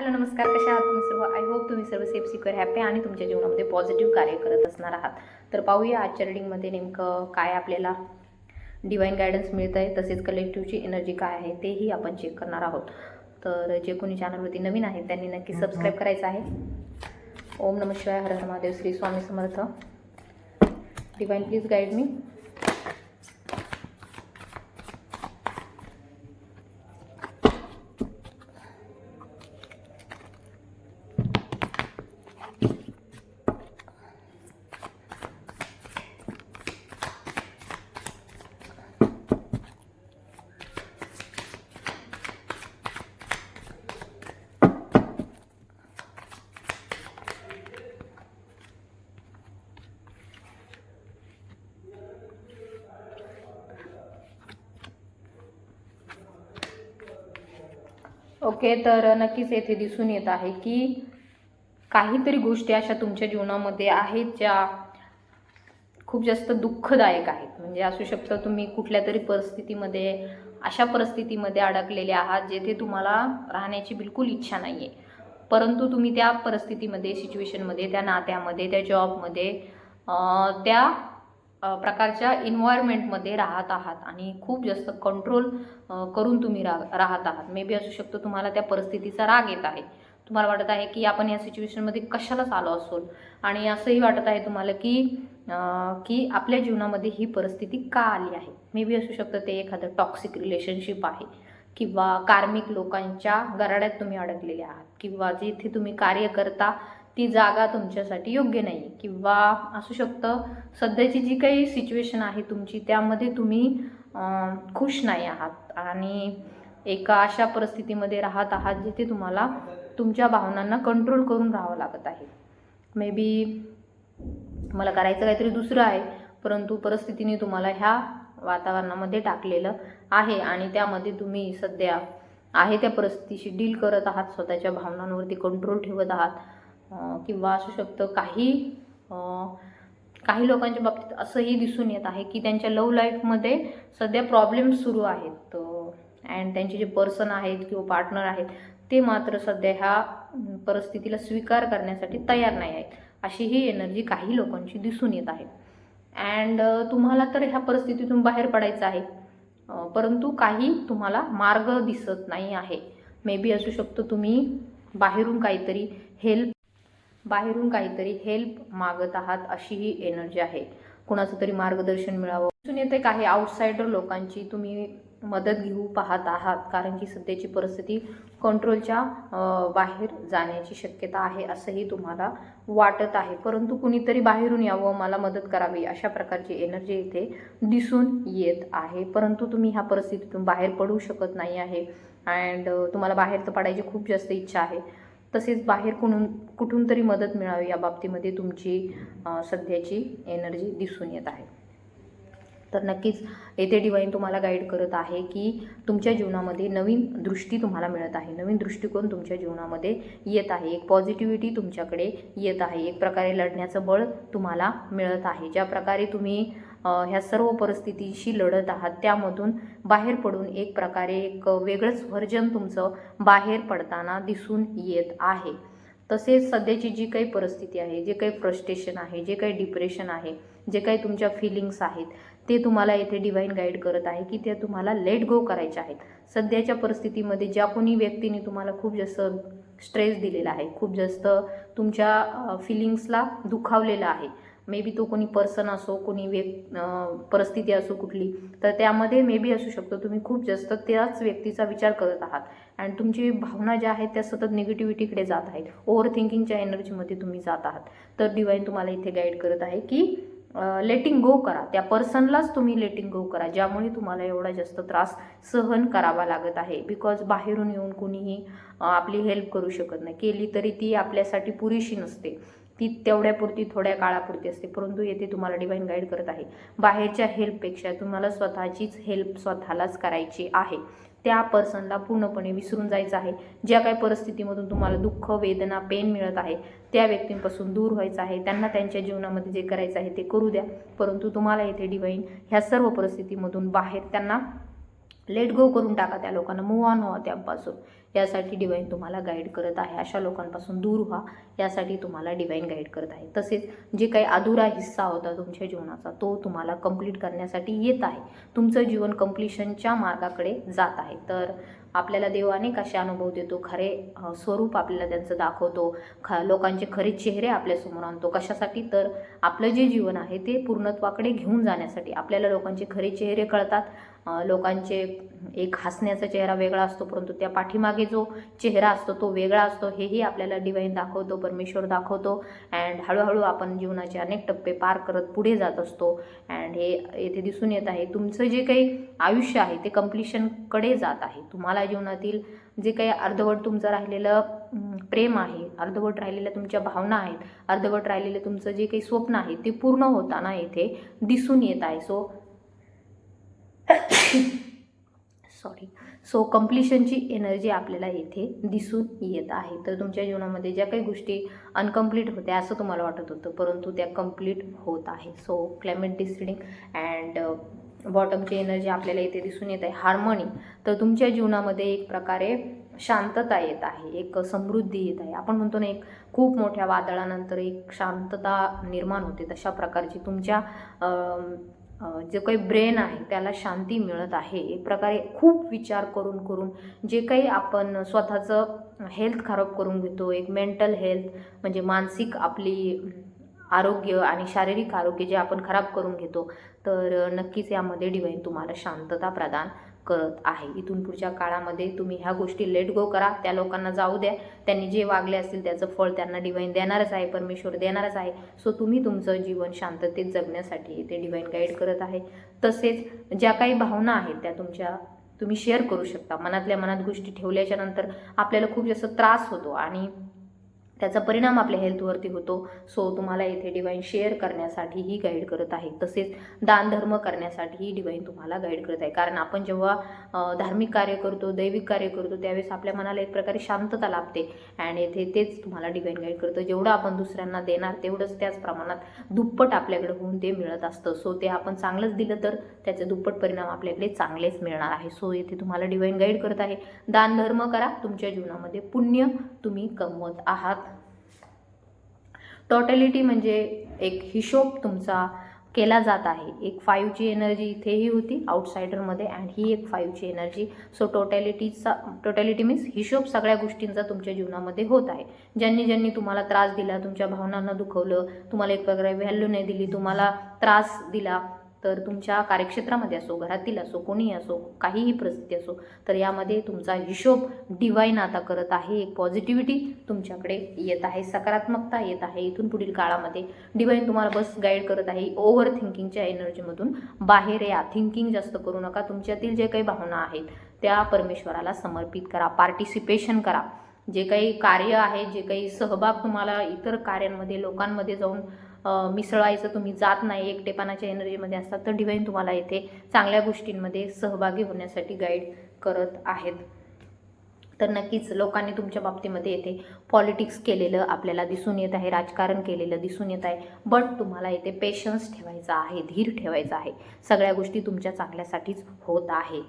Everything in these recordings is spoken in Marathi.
हॅलो नमस्कार कशा आहात तुम्ही सर्व? आय होप तुम्ही सर्व सेफ सिक्युअर हॅपी आणि तुमच्या जीवनामध्ये पॉझिटिव्ह कार्य करत असणार आहात. तर पाहूया आजच्या रिडिंगमध्ये नेमकं काय आपल्याला डिवाईन गायडन्स मिळत आहे तसेच कलेक्टिव्हची एनर्जी काय आहे तेही आपण चेक करणार आहोत. तर जे कोणी चॅनलवरती नवीन आहेत त्यांनी नक्की सबस्क्राईब करायचं आहे. ओम नम शिवाय हर हर Mahadev Shri Swami Samarth. Divine please guide me okay तर नक्कीच येथे दिसून येत आहे की काहीतरी गोष्टी अशा तुमच्या जीवनामध्ये आहेत ज्या खूप जास्त दुःखदायक आहेत. म्हणजे असू शकतं तुम्ही कुठल्या तरी परिस्थितीमध्ये अशा परिस्थितीमध्ये अडकलेले आहात जेथे तुम्हाला राहण्याची बिलकुल इच्छा नाही आहे परंतु तुम्ही त्या परिस्थितीमध्ये सिच्युएशनमध्ये त्या नात्यामध्ये त्या जॉबमध्ये त्या प्रकारच्या इन्व्हायरमेंटमध्ये राहत आहात आणि खूप जास्त कंट्रोल करून तुम्ही रा राहत आहात. मे बी असू शकतो तुम्हाला त्या परिस्थितीचा राग येत आहे. तुम्हाला वाटत आहे की आपण या सिच्युएशनमध्ये कशालाच आलो असोल? आणि असंही वाटत आहे तुम्हाला की की आपल्या जीवनामध्ये ही परिस्थिती का आली आहे? मे बी असू शकतं ते एखादं टॉक्सिक रिलेशनशिप आहे किंवा कार्मिक लोकांच्या गराड्यात तुम्ही अडकलेले आहात किंवा जिथे तुम्ही कार्य करता ती जागा तुमच्यासाठी योग्य नाही. किंवा असू शकतं सध्याची जी काही सिच्युएशन आहे तुमची त्यामध्ये तुम्ही खुश नाही आहात. आणि एका अशा परिस्थितीमध्ये राहत आहात जिथे तुम्हाला तुमच्या भावनांना कंट्रोल करून राहावं लागत आहे. मे बी मला करायचं काहीतरी दुसरं आहे परंतु परिस्थितीने तुम्हाला ह्या वातावरणामध्ये टाकलेलं आहे आणि त्यामध्ये तुम्ही सध्या आहे त्या परिस्थितीशी डील करत आहात स्वतःच्या भावनांवरती कंट्रोल ठेवत आहात. किंवा असू शकतं काही काही लोकांच्या बाबतीत असंही दिसून येत आहे की त्यांच्या लव लाईफमध्ये सध्या प्रॉब्लेम्स सुरू आहेत. अँड त्यांचे जे पर्सन आहेत किंवा पार्टनर आहेत ते मात्र सध्या ह्या परिस्थितीला स्वीकार करण्यासाठी तयार नाही आहेत. अशी ही एनर्जी काही लोकांची दिसून येत आहे. अँड तुम्हाला तर ह्या परिस्थितीतून बाहेर पडायचं आहे. परंतु काही तुम्हाला मार्ग दिसत नाही आहे. मे बी असू शकतो तुम्ही बाहेरून काहीतरी हेल्प बाहेरून काहीतरी हेल्प मागत आहात अशी ही एनर्जी आहे. कुणाचं तरी मार्गदर्शन मिळावं. दिसून येते काही आउटसाइडर लोकांची तुम्ही मदत घेऊ पाहत आहात. कारण की सध्याची परिस्थिती कंट्रोलच्या बाहेर जाण्याची शक्यता आहे असंही तुम्हाला वाटत आहे. परंतु कुणीतरी बाहेरून यावं मला मदत करावी अशा प्रकारची एनर्जी इथे दिसून येत आहे. परंतु तुम्ही ह्या परिस्थितीतून बाहेर पडू शकत नाही आहे. अँड तुम्हाला बाहेर तर पडायची खूप जास्त इच्छा आहे. तसेच बाहेर कुणून कुठून तरी मदत मिळावी या बाबतीमध्ये तुमची सध्याची एनर्जी दिसून येत आहे. तर नक्कीच येथे डिवाईन तुम्हाला गाईड करत आहे की तुमच्या जीवनामध्ये नवीन दृष्टी तुम्हाला मिळत आहे. नवीन दृष्टिकोन तुमच्या जीवनामध्ये येत आहे. एक पॉझिटिव्हिटी तुमच्याकडे येत आहे. एक प्रकारे लढण्याचं बळ तुम्हाला मिळत आहे. ज्या प्रकारे तुम्ही ह्या सर्व परिस्थितीशी लढत आहात. त्यामधून बाहेर पडून एक प्रकारे एक वेगळंच व्हर्जन तुमचं बाहेर पडताना दिसून येत आहे. तसेच सध्याची जी काही परिस्थिती आहे जे काही फ्रस्ट्रेशन आहे जे काही डिप्रेशन आहे जे काही तुमच्या फिलिंग्स आहेत ते तुम्हाला येथे डिवाईन गाईड करत आहे की ते तुम्हाला लेट गो करायचे आहेत. सध्याच्या परिस्थितीमध्ये ज्या कोणी व्यक्तीने तुम्हाला खूप जास्त स्ट्रेस दिलेला आहे खूप जास्त तुमच्या फिलिंग्सला दुखावलेलं आहे मे बी तो कोणी पर्सन असो कोणी व्यक् परिस्थिती असो कुठली तर त्यामध्ये मे बी असू शकतो. तुम्ही खूप जास्त त्याच व्यक्तीचा विचार करत आहात. आणि तुमची भावना ज्या आहेत त्या सतत निगेटिव्हिटीकडे जात आहेत. ओव्हर थिंकिंगच्या एनर्जीमध्ये तुम्ही जात आहात. तर डिवाईन तुम्हाला इथे गाईड करत आहे की लेटिंग गो करा. त्या पर्सनलाच तुम्ही लेटिंग गो करा ज्यामुळे तुम्हाला एवढा जास्त त्रास सहन करावा लागत आहे. बिकॉज बाहेरून येऊन कुणीही आपली हेल्प करू शकत नाही. केली तरी ती आपल्यासाठी पुरेशी नसते. ती तेवढ्यापुरती थोड्या काळापुरती असते. परंतु येथे तुम्हाला डिवाईन गाईड करत आहे. बाहेरच्या हेल्पपेक्षा तुम्हाला स्वतःचीच हेल्प स्वतःलाच करायची आहे. त्या पर्सनला पूर्णपणे विसरून जायचं आहे. ज्या काही परिस्थितीमधून तुम्हाला दुःख वेदना पेन मिळत आहे त्या व्यक्तींपासून दूर व्हायचं आहे. त्यांना त्यांच्या जीवनामध्ये जे करायचं आहे ते करू द्या. परंतु तुम्हाला येथे डिवाईन ह्या सर्व परिस्थितीमधून बाहेर त्यांना लेट गो करून टाका त्या लोकांना. मूव ऑन व्हा त्यापासून. यासाठी डिवाईन तुम्हाला गाईड करत आहे. अशा लोकांपासून दूर व्हा. यासाठी तुम्हाला डिवाईन गाईड करत आहे. तसेच जे काही अधुरा हिस्सा होता तुमच्या जीवनाचा तो तुम्हाला कंप्लीट करण्यासाठी येत आहे. तुमचं जीवन कम्प्लिशनच्या मार्गाकडे जात आहे. तर आपल्याला देव अनेक असे अनुभव देतो. खरे स्वरूप आपल्याला त्यांचं दाखवतो. ख लोकांचे खरे चेहरे आपल्यासमोर आणतो. कशासाठी? तर आपलं जे जीवन आहे ते पूर्णत्वाकडे घेऊन जाण्यासाठी. आपल्याला लोकांचे खरे चेहरे कळतात. लोकांचे एक हसण्याचा चेहरा वेगळा असतो परंतु त्या पाठीमागे जो चेहरा असतो तो वेगळा असतो हेही आपल्याला डिवाईन दाखवतो परमेश्वर दाखवतो. अँड हळूहळू आपण जीवनाचे अनेक टप्पे पार करत पुढे जात असतो. अँड हे येथे दिसून येत आहे तुमचं जे काही आयुष्य आहे ते कम्प्लिशनकडे जात आहे. तुम्हाला जीवनातील जे काही अर्धवट तुमचं राहिलेलं प्रेम आहे अर्धवट राहिलेल्या तुमच्या भावना आहेत अर्धवट राहिलेलं तुमचं जे काही स्वप्न आहे ते पूर्ण होताना येथे दिसून येत आहे. सो सॉरी सो कम्प्लिशनची एनर्जी आपल्याला येथे दिसून येत आहे. तर तुमच्या जीवनामध्ये ज्या काही गोष्टी अनकम्प्लीट होत्या असं तुम्हाला वाटत होतं परंतु त्या कंप्लीट होत आहे सो क्लायमेट डिसिडिंग अँड बॉटमची एनर्जी आपल्याला इथे दिसून येत आहे. हार्मनी तर तुमच्या जीवनामध्ये एक प्रकारे शांतता येत आहे. एक समृद्धी येत आहे. आपण म्हणतो ना एक खूप मोठ्या वादळानंतर एक शांतता निर्माण होते. तशा प्रकारची तुमच्या जो काही ब्रेन आहे त्याला शांती मिळत आहे. एक प्रकारे खूप विचार करून करून जे काही आपण स्वतःचं हेल्थ खराब करून घेतो एक मेंटल हेल्थ म्हणजे मानसिक आपली आरोग्य आणि शारीरिक आरोग्य जे आपण खराब करून घेतो तर नक्कीच यामध्ये डिवाईन तुम्हाला शांतता प्रदान करत आहे. इथून पुढच्या काळामध्ये तुम्ही ह्या गोष्टी लेट गो करा. त्या लोकांना जाऊ द्या. त्यांनी जे वागले असतील त्याचं फळ त्यांना डिवाईन देणारच आहे. परमेश्वर देणारच आहे. सो तुम्ही तुमचं जीवन शांततेत जगण्यासाठी ते डिवाईन गाईड करत आहे. तसेच ज्या काही भावना आहेत त्या तुमच्या तुम्ही शेअर करू शकता. मनातल्या मनात गोष्टी ठेवल्याच्या नंतर आपल्याला खूप जास्त त्रास होतो आणि त्याचा परिणाम आपल्या हेल्थवरती होतो. सो तुम्हाला इथे डिवाईन शेअर करण्यासाठीही गाईड करत आहे. तसेच दानधर्म करण्यासाठीही डिवाईन तुम्हाला गाईड करत आहे. कारण आपण जेव्हा धार्मिक कार्य करतो दैविक कार्य करतो त्यावेळेस आपल्या मनाला एक प्रकारे शांतता लाभते. अँड येथे तेच तुम्हाला डिवाईन गाईड करतं. जेवढं आपण दुसऱ्यांना देणार तेवढंच त्याच प्रमाणात दुप्पट आपल्याकडे होऊन ते मिळत असतं. सो ते आपण चांगलंच दिलं तर त्याचे दुप्पट परिणाम आपल्याकडे चांगलेच मिळणार आहे. सो येथे तुम्हाला डिवाईन गाईड करत आहे. दानधर्म करा. तुमच्या जीवनामध्ये पुण्य तुम्ही कमवत आहात. टोटॅलिटी म्हणजे एक हिशोब तुमचा केला जात आहे. एक फाईव्हची एनर्जी इथेही होती आउटसायडरमध्ये अँड ही एक फाईव्हची एनर्जी सो टोटॅलिटीचा टोटॅलिटी मीन्स हिशोब सगळ्या गोष्टींचा तुमच्या जीवनामध्ये होत आहे. ज्यांनी ज्यांनी तुम्हाला त्रास दिला तुमच्या भावनांना दुखवलं तुम्हाला एक प्रकारे व्हॅल्यू नाही दिली तुम्हाला त्रास दिला तर तुमच्या कार्यक्षेत्रामध्ये असो घरातील असो कोणीही असो काहीही परिस्थिती असो तर यामध्ये तुमचा हिशोब डिवाईन आता करत आहे. एक पॉझिटिव्हिटी तुमच्याकडे येत आहे सकारात्मकता येत आहे. इथून पुढील काळामध्ये डिवाईन तुम्हाला बस गाईड करत आहे. ओव्हर थिंकिंगच्या एनर्जीमधून बाहेर या. थिंकिंग जास्त करू नका. तुमच्यातील जे काही भावना आहेत त्या परमेश्वराला समर्पित करा. पार्टिसिपेशन करा. जे काही कार्य आहे जे काही सहभाग तुम्हाला इतर कार्यांमध्ये लोकांमध्ये जाऊन मिसळायचं तुम्ही जात नाही एकटेपणाच्या एनर्जीमध्ये असतात तर डिवाईन तुम्हाला येथे चांगल्या गोष्टींमध्ये सहभागी होण्यासाठी गाईड करत आहेत. तर नक्कीच लोकांनी तुमच्या बाबतीमध्ये येथे पॉलिटिक्स केलेलं आपल्याला दिसून येत आहे राजकारण केलेलं दिसून येत आहे. बट तुम्हाला येथे पेशन्स ठेवायचा आहे धीर ठेवायचा आहे. सगळ्या गोष्टी तुमच्या चांगल्यासाठीच होत आहे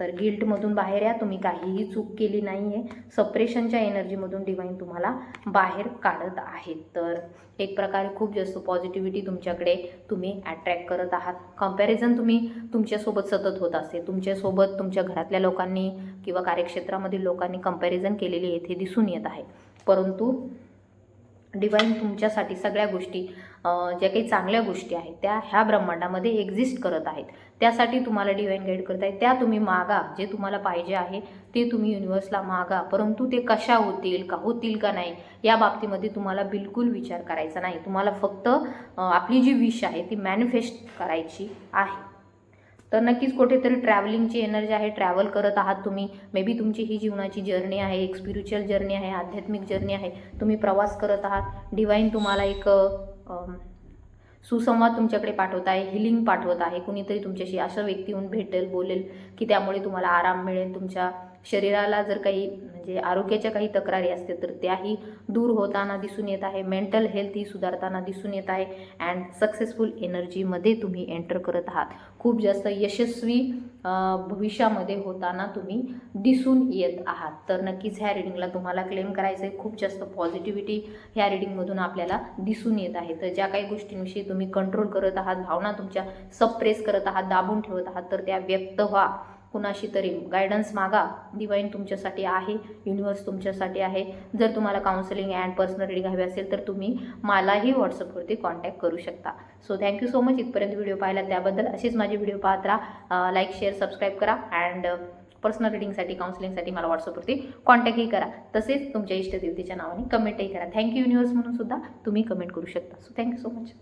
तर गिल्टमधून बाहेर या. तुम्ही काहीही चूक केली नाही आहे सप्रेशनच्या एनर्जीमधून डिवाईन तुम्हाला बाहेर काढत आहेत. तर एक प्रकारे खूप जास्त पॉझिटिव्हिटी तुमच्याकडे तुम्ही अट्रॅक्ट करत आहात. कंपॅरिझन तुम्ही तुमच्यासोबत सतत होत असते. तुमच्यासोबत तुमच्या घरातल्या लोकांनी किंवा कार्यक्षेत्रामधील लोकांनी कंपॅरिझन केलेली येथे दिसून येत आहे. परंतु डिवाईन तुमच्यासाठी सगळ्या गोष्टी ज्या काही चांगल्या गोष्टी आहेत त्या ह्या ब्रह्मांडामध्ये एक्झिस्ट करत आहेत. त्यासाठी तुम्हाला डिवाईन गाईड करत आहे त्या तुम्ही मागा. जे तुम्हाला पाहिजे आहे ते तुम्ही युनिवर्सला मागा. परंतु ते कशा होतील का होतील का नाही या बाबतीमध्ये तुम्हाला बिलकुल विचार करायचा नाही. तुम्हाला फक्त आपली जी विश आहे ती मॅनिफेस्ट करायची आहे. तर नक्कीच कुठेतरी ट्रॅव्हलिंगची एनर्जी आहे ट्रॅव्हल करत आहात तुम्ही. मे बी तुमची ही जीवनाची जर्नी आहे एक स्पिरिच्युअल जर्नी आहे आध्यात्मिक जर्नी आहे. तुम्ही प्रवास करत आहात. डिवाईन तुम्हाला एक सुसंवाद तुमच्याकडे पाठवत आहे हिलिंग पाठवत आहे. कुणीतरी तुमच्याशी असं व्यक्ती येऊन भेटेल बोलेल की त्यामुळे तुम्हाला आराम मिळेल तुमच्या शरीराला जर काही म्हणजे आरोग्याच्या काही तक्रारी असतील तर त्याही दूर होताना दिसून येत आहे. मेंटल हेल्थ ही सुधारताना दिसून येत आहे अँड सक्सेसफुल एनर्जीमध्ये तुम्ही एंटर करत आहात. खूप जास्त यशस्वी भविष्यामध्ये होताना तुम्ही दिसून येत आहात. तर नक्कीच ह्या रिडिंगला तुम्हाला क्लेम करायचं आहे खूप जास्त पॉझिटिव्हिटी ह्या रिडिंगमधून आपल्याला दिसून येत आहे. तर ज्या काही गोष्टींविषयी तुम्ही कंट्रोल करत आहात भावना तुमच्या सप्रेस करत आहात दाबून ठेवत आहात तर त्या व्यक्त व्हा. कुणाशी तरी गायडन्स मागा. डिवाईन तुमच्यासाठी आहे युनिवर्स तुमच्यासाठी आहे. जर तुम्हाला काउन्सिलिंग अँड पर्सनल रिडिंग हवी असेल तर तुम्ही मलाही व्हॉट्सअपवरती कॉन्टॅक्ट करू शकता. So thank you so much इथपर्यंत व्हिडिओ पाहिला त्याबद्दल असेच माझे व्हिडिओ पाहत राहा. लाईक शेअर सबस्क्राईब करा अँड पर्सनल रिडिंगसाठी काउन्सिलिंगसाठी मला व्हॉट्सअपवरती कॉन्टॅक्टही करा. तसेच तुमच्या इष्टदेवतेच्या नावाने कमेंटही करा. थँक्यू युनिवर्स म्हणून सुद्धा तुम्ही कमेंट करू शकता. So thank you so much